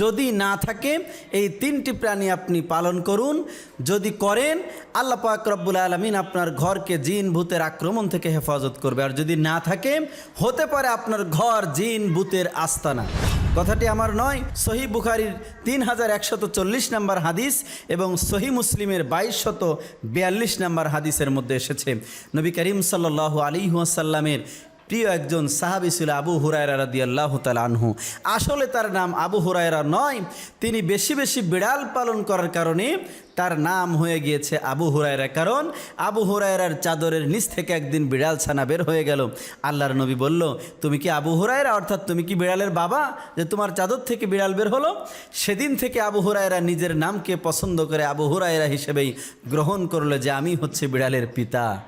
যদি না থাকে, এই তিনটি প্রাণী আপনি পালন করুন। যদি করেন, আল্লাহ পাক রব্বুল আলমিন আপনার ঘরকে জিন ভূতের আক্রমণ থেকে হেফাজত করবে। আর যদি না থাকে, হতে পারে আপনার ঘর জিন ভূতের আস্তানা। কথাটি আমার নয়, সহি বুখারির তিন হাজার একশত চল্লিশ নম্বর হাদিস এবং সহি মুসলিমের বাইশ শত বিয়াল্লিশ নম্বর হাদিসের মধ্যে এসেছে। নবী করিম সাল্লাহ আলী ওয়াসাল্লামের প্রিয় একজন সাহাবি ছিল আবু হুরায়রা রাদি আল্লাহ আনহু। আসলে তার নাম আবু হুরায়রা নয়, তিনি বেশি বেশি বিড়াল পালন করার কারণে তার নাম হয়ে গিয়েছে আবু হুরায়রা। কারণ আবু হুরায়রার চাদরের নিচ থেকে একদিন বিড়াল ছানা বের হয়ে গেল। আল্লাহর নবী বলল, তুমি কি আবু হুরায়রা? অর্থাৎ তুমি কি বিড়ালের বাবা? যে তোমার চাদর থেকে বিড়াল বের হলো? সেদিন থেকে আবু হুরায়রা নিজের নামকে পছন্দ করে আবু হুরায়রা হিসেবেই গ্রহণ করল যে, আমি হচ্ছে বিড়ালের পিতা।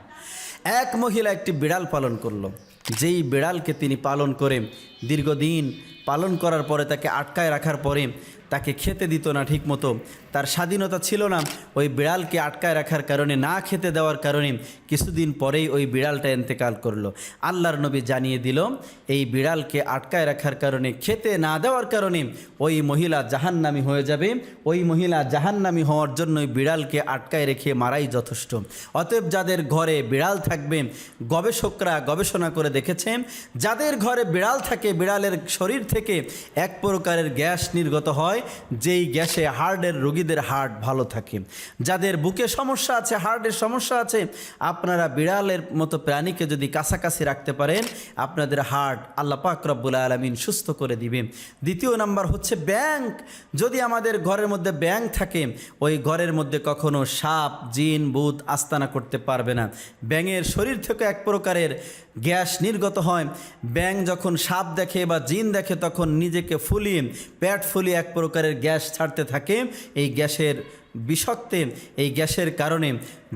এক মহিলা একটি বিড়াল পালন করল। যেই বিড়ালকে তিনি পালন করে দীর্ঘদিন পালন করার পরে, তাকে আটকায় রাখার পরে তাকে খেতে দিত না ঠিকমতো। তার স্বাধীনতা ছিল না ওই বিড়ালকে আটকায় রাখার কারণে, না খেতে দেওয়ার কারণে কিছুদিন পরেই ওই বিড়ালটা এন্তেকাল করল। আল্লাহর নবী জানিয়ে দিল, এই বিড়ালকে আটকায় রাখার কারণে, খেতে না দেওয়ার কারণে ওই মহিলা জাহান্নামি হয়ে যাবে। ওই মহিলা জাহান্নামি হওয়ার জন্য ওই বিড়ালকে আটকায় রেখে মারাই যথেষ্ট। অতএব যাদের ঘরে বিড়াল থাকবে, গবেষকরা গবেষণা করে দেখেছেন, যাদের ঘরে বিড়াল থাকে, বিড়ালের শরীর থেকে এক প্রকারের গ্যাস নির্গত হয়, যেই গ্যাসে হার্টের রোগীদের হার্ট ভালো থাকে। যাদের বুকে সমস্যা আছে, হার্টের সমস্যা আছে, আপনারা বিড়ালের মতো প্রাণীকে যদি কাছাকাছি রাখতে পারেন, আপনাদের হার্ট আল্লাহ পাক রব্বুল আলমিন সুস্থ করে দিবে। দ্বিতীয় নাম্বার হচ্ছে ব্যাংক। যদি আমাদের ঘরের মধ্যে ব্যাংক থাকে, ওই ঘরের মধ্যে কখনো সাপ, জিন বুত আস্তানা করতে পারবে না। ব্যাঙের শরীর থেকে এক প্রকারের গ্যাস নির্গত হয়। ব্যাং যখন সাপ দেখে বা জিন দেখে তখন নিজেকে ফুলিয়ে, পেট ফুলিয়ে এক প্রকারের গ্যাস ছাড়তে থাকে। এই গ্যাসের বিষত্বে, এই গ্যাসের কারণে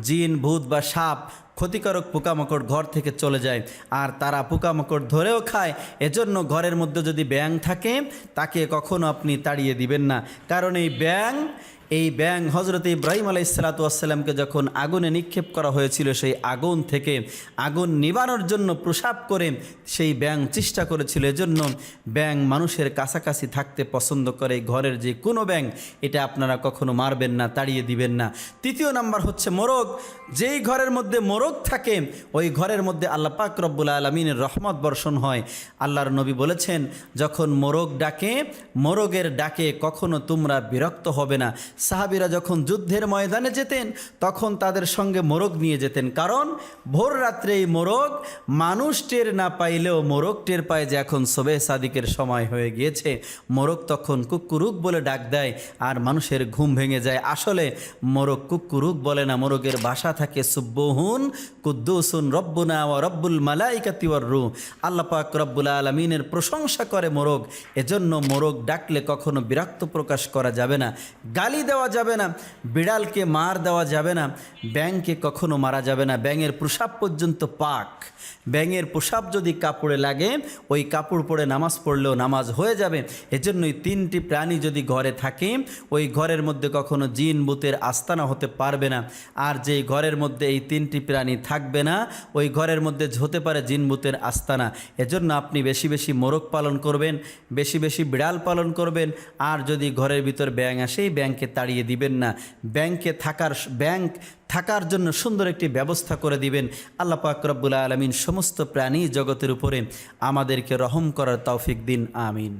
জিন, ভূত বা সাপ ক্ষতিকারক পোকামাকড় ঘর থেকে চলে যায়। আর তারা পোকামাকড় ধরেও খায়। এজন্য ঘরের মধ্যে যদি ব্যাং থাকে, তাকে কখনো আপনি তাড়িয়ে দিবেন না। কারণ এই ব্যাং এই ব্যাং হজরত ইব্রাহিম আলাইসালাতামকে যখন আগুনে নিক্ষেপ করা হয়েছিল, সেই আগুন থেকে আগুন নিবানোর জন্য প্রসাব করে সেই ব্যাং চেষ্টা করেছিল। এজন্য ব্যাং মানুষের কাছাকাছি থাকতে পছন্দ করে। ঘরের যে কোনো ব্যাং এটা আপনারা কখনো মারবেন না, তাড়িয়ে দিবেন না। তৃতীয় নাম্বার হচ্ছে মোরগ। যেই ঘরের মধ্যে মোরগ থাকে, ওই ঘরের মধ্যে আল্লাহ পাক রব্বুল আলমিনের রহমত বর্ষণ হয়। আল্লাহর নবী বলেছেন, যখন মোরগ ডাকে মোরগের ডাকে কখনো তোমরা বিরক্ত হবে না। সাহাবিরা যখন যুদ্ধের ময়দানে যেতেন, তখন তাদের সঙ্গে মোরগ নিয়ে যেতেন। কারণ, ভোর রাত্রে এই মোরগ মানুষ টের না পাইলেও মোরগ টের পায় যে এখন সোবে সাদিকের সময় হয়ে গিয়েছে। মোরগ তখন কুকুরুক বলে ডাক দেয়, আর মানুষের ঘুম ভেঙে যায়। আসলে মোরগ কুকুরুক বলে না মোরগের বাসা থাকে সুব্বহুন কুদ্দুসুন রব্বুনা ও রব্বুল মালাইকাতি ওয়ার রু আল্লাপাক রব্বুল আলমিনের প্রশংসা করে মোরগ। এজন্য মোরগ ডাকলে কখনো বিরক্ত প্রকাশ করা যাবে না, গালি দেওয়া যাবে না, বিড়ালকে মার দেওয়া যাবে না ব্যাংকে কখনো মারা যাবে না। ব্যাঙের প্রসাব পর্যন্ত পাক। ব্যাঙের প্রসাব যদি কাপড়ে লাগে, ওই কাপড় পরে নামাজ পড়লেও নামাজ হয়ে যাবে। এজন্যই তিনটি প্রাণী যদি ঘরে থাকে, ওই ঘরের মধ্যে কখনো জিন বুতের আস্তানা হতে পারবে না। আর যেই ঘরের মধ্যে এই তিনটি প্রাণী থাকবে না, ওই ঘরের মধ্যে হতে পারে জিন বুতের আস্তানা। এজন্য আপনি বেশি বেশি মোরগ পালন করবেন, বেশি বেশি বিড়াল পালন করবেন, আর যদি ঘরের ভিতর ব্যাং আসে, এই ব্যাংকে তাড়িয়ে দিবেন না। ব্যাংকে থাকার, ব্যাংক থাকার জন্য সুন্দর একটি ব্যবস্থা করে দিবেন। আল্লাহ পাক রব্বুল আলমিন সমস্ত প্রাণী জগতের উপরে আমাদেরকে রহম করার তৌফিক দিন, আমিন।